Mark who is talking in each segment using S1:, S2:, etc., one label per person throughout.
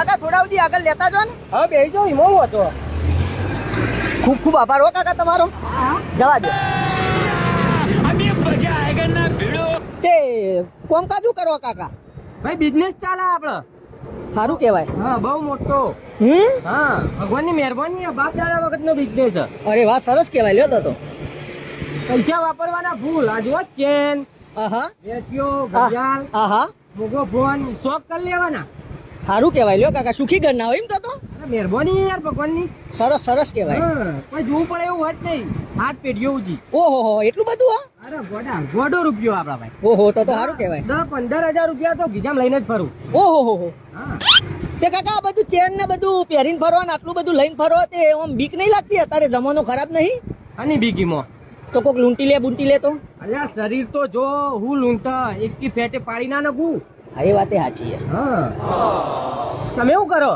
S1: કાકા થોડા સુધી આગળ લેતા જો ને.
S2: હા બે જો ઈમો હું હતો.
S1: ખૂબ ખૂબ આભાર હો કાકા તમારો. જવા દો. તે કોમકાજુ કરો કાકા?
S2: ભાઈ બિઝનેસ ચાલે આપણો
S1: સારું કહેવાય.
S2: હા બહુ મોટો.
S1: હમ?
S2: હા ભગવાનની મહેરબાની બાપ દાદા વખતનો બિઝનેસ છે.
S1: અરે વાહ સરસ કહેવાય લ્યો તો તો.
S2: પૈસા વાપરવાના ભૂલ. આ જો ચેન
S1: આહા.
S2: વેચ્યો ઘડિયાળ
S1: આહા.
S2: મોગો ફોન શોખ કરી લેવાના.
S1: સારું કહેવાય. લ્યો કાકા સુખી ઘર ના હોય એમ તો તો.
S2: મહેરબાની યાર ભગવાનની.
S1: સરસ સરસ કહેવાય.
S2: કોઈ જોવું પડે એવું હોત નહીં. હાથ પેઢીઓ જી
S1: ઓહો હો એટલું બધું હા?
S2: અરે ગોડા ગોડો રૂપિયો આપડા ભાઈ.
S1: ઓહો તો તો સારું કહેવાય.
S2: દસ પંદર હજાર રૂપિયા તો ગીજામ લઈને જ ફરું.
S1: ઓહો હો હો.
S2: હા.
S1: તે કાકા આ બધું ચેન ને બધું પહેરીને ફરવા ને આટલું બધું લઈને ફરવા તે આમ બીક નહીં લાગતી? અત્યારે જમાનો ખરાબ નહીં?
S2: અને બીગીમાં
S1: તો કોક લૂંટી લે બુંટી લે તો?
S2: અલ્યા શરીર તો જો હું લૂંટા એક ફેટે પાડી ના નખું.
S1: હા એ વાતે સાચી છે.
S2: હા. તમે શું કરો?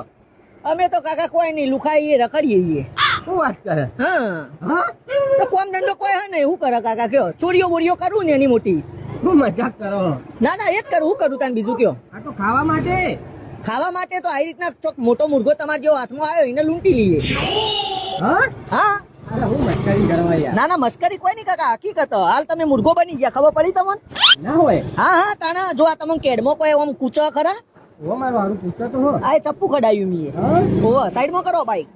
S1: અમે તો કાકા કોઈ નહીં લુખાઈએ રખડીએ.
S2: શું વાત કરે?
S1: હા.
S2: હા?
S1: તો કોમ ધંધો કોઈ હા નહીં. હું કરે કાકા કયો? ચોરીઓ બોરીઓ કરું ને એની મોટી?
S2: શું મજાક કરો?
S1: ના ના એ જ કરું. હું કરું તને બીજું કયો?
S2: આ તો ખાવા માટે?
S1: ખાવા માટે તો આવી રીતના ચોક મોટો મુર્ગો તમારે જેવો હાથમાં આવ્યો એને લૂંટી લઈએ.
S2: હા?
S1: હા. ના ના મસ્કરી કોઈ નહીં કાકા હકીકત. હાલ તમે મુર્ગો બની ગયા ખબર પડી તમને?
S2: ના હોય.
S1: હા હા તાના જો આ તમને કેડમો કોઈ આમ કૂચો ખરા?
S2: ઓ મારું હારું પૂછતો તો હો.
S1: આ ચપ્પુ કઢાયું મીએ ઓ સાઈડમાં કરો બાઈક.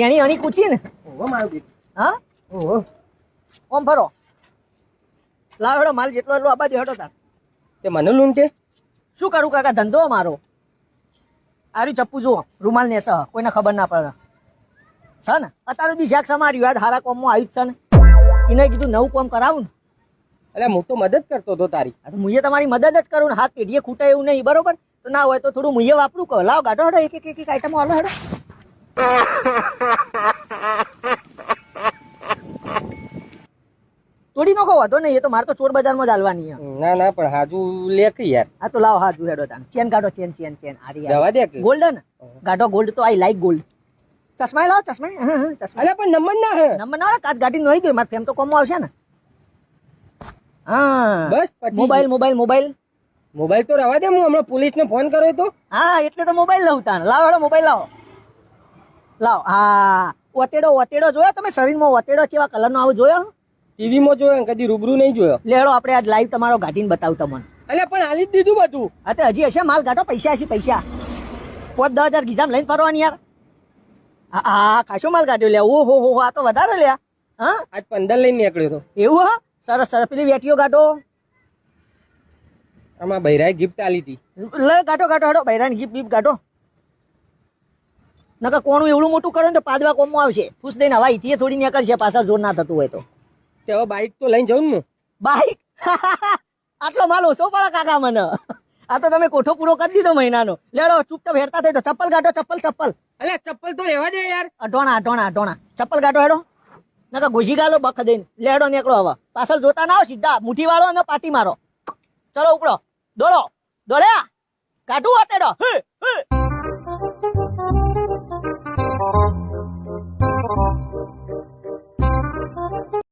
S1: જેણી અણી કૂચી ને?
S2: ઓ મારું
S1: હા? ઓમ ફરો. લાવ હેડો માલ જેટલો એટલો આબાદ હેડો તાર.
S2: તે મને લૂંટે?
S1: શું કરું કાકા ધંધો મારો. આર્યું ચપ્પુ જુઓ રૂમાલ ને કોઈને ખબર ના પડે. છે ને? અત્યારે સુધી જ્યાંક સમાર્યું યાદ હારા કોમમાં આવ્યું છે ને. એને કીધું નવું કોમ કરાવું ને.
S2: એટલે હું તો મદદ કરતો હતો તારી.
S1: તો મુએ તમારી મદદ જ કરું ને હાથ પેઢીએ ખૂટે એવું નહીં બરોબર? તો ના હોય તો થોડું મુએ વાપરું કહો. લાવ ગાઢો હડો એક એક એક આઈટમ આઈટમો હાલો હડો. તોડી નાખો વાંધો નહીં એ તો મારે તો ચોર બજારમાં જ હાલવાની છે.
S2: ના ના પણ હાજુ લે કે યાર.
S1: આ તો લાવ હાજુ હેડો તાન ચેન કાઢો ચેન ચેન ચેન. આરી
S2: જવા દે કે?
S1: ગોલ્ડન ગાઢો ગોલ્ડ તો આઈ લાઈક ગોલ્ડ. ચશ્મા લાવો ચશ્મા હા, હા, ચશ્મા
S2: અલ્યા પણ નંબર ના હે.
S1: નંબર ના કાચ ગાડી નોઈ દો મારે ફેમ તો કોમો આવશે ને. હા.
S2: બસ
S1: મોબાઈલ મોબાઈલ મોબાઈલ.
S2: મોબાઈલ તો રવા દે હું હમણાં પોલીસ ને ફોન કર્યો તો.
S1: હા એટલે તો મોબાઈલ લઉં તાણ. લાવ હેડો મોબાઈલ લાવો. લાવો. હા. ઓતેડો ઓતેડો જોયો તમે? શરીરમાં ઓતેડો કેવા કલરનો આવો જોયો?
S2: ટીવી માં જોયો કદી રૂબરૂ નહીં જોયો.
S1: લેડો આપણે આજ લાઈવ તમારો ઘાટીને બતાવું તમને.
S2: અલ્યા પણ હાલી જ દીધું બધું.
S1: હા તે હજી હશે માલ ગાઢો પૈસા હશે પૈસા. પાંચ દસ હજાર ગીજામ લઈને ફરવાની યાર. હા હા ખાસો માલ કાઢ્યો લે ઓ હો હો આ તો વધારે લ્યા. હા?
S2: આજ પંદર લઈને નીકળ્યો તો.
S1: એવું હા? સરસ સરસ. પેલી વેટીઓ ગાઢો.
S2: આમાં બૈરાએ ગિફ્ટ આલી હતી.
S1: લે ગાટો ગાઢો હડો બૈરાની ગિફ્ટ બીપ ગાઢો. નકર કોણું એવડું મોટું કરે ને તો પાદવા કોમમાં આવશે. ફૂસ દઈને હવા ઈથી થોડી નીકળશે પાછળ જોર ના થતું હોય તો.
S2: તે હવે બાઈક તો લઈને જાઉં ને હું.
S1: આટલો માલ ઓછો પડે કાકા મને. આ તો તમે કોઠો પૂરો કરી દીધો મહિનાનો. લેડો ચૂપચાપ હેરતા થઈ તો ચપ્પલ ગાઢો ચપ્પલ ચપ્પલ.
S2: અલે ચપ્પલ તો રહેવા દે યાર.
S1: અઢોણા અઢોણા અઢોણા. ચપ્પલ ગાઢો હેડો. નકા ઘુસી ગાલો બખ દઈને. લેડો નીકળો હવે. પાછળ જોતા ના આવો સીધા મુઠ્ઠી વાળો અને પાટી મારો. ચલો ઉપડો. દોડો. દોડ્યા. કાઢું વાતેડો હે હે.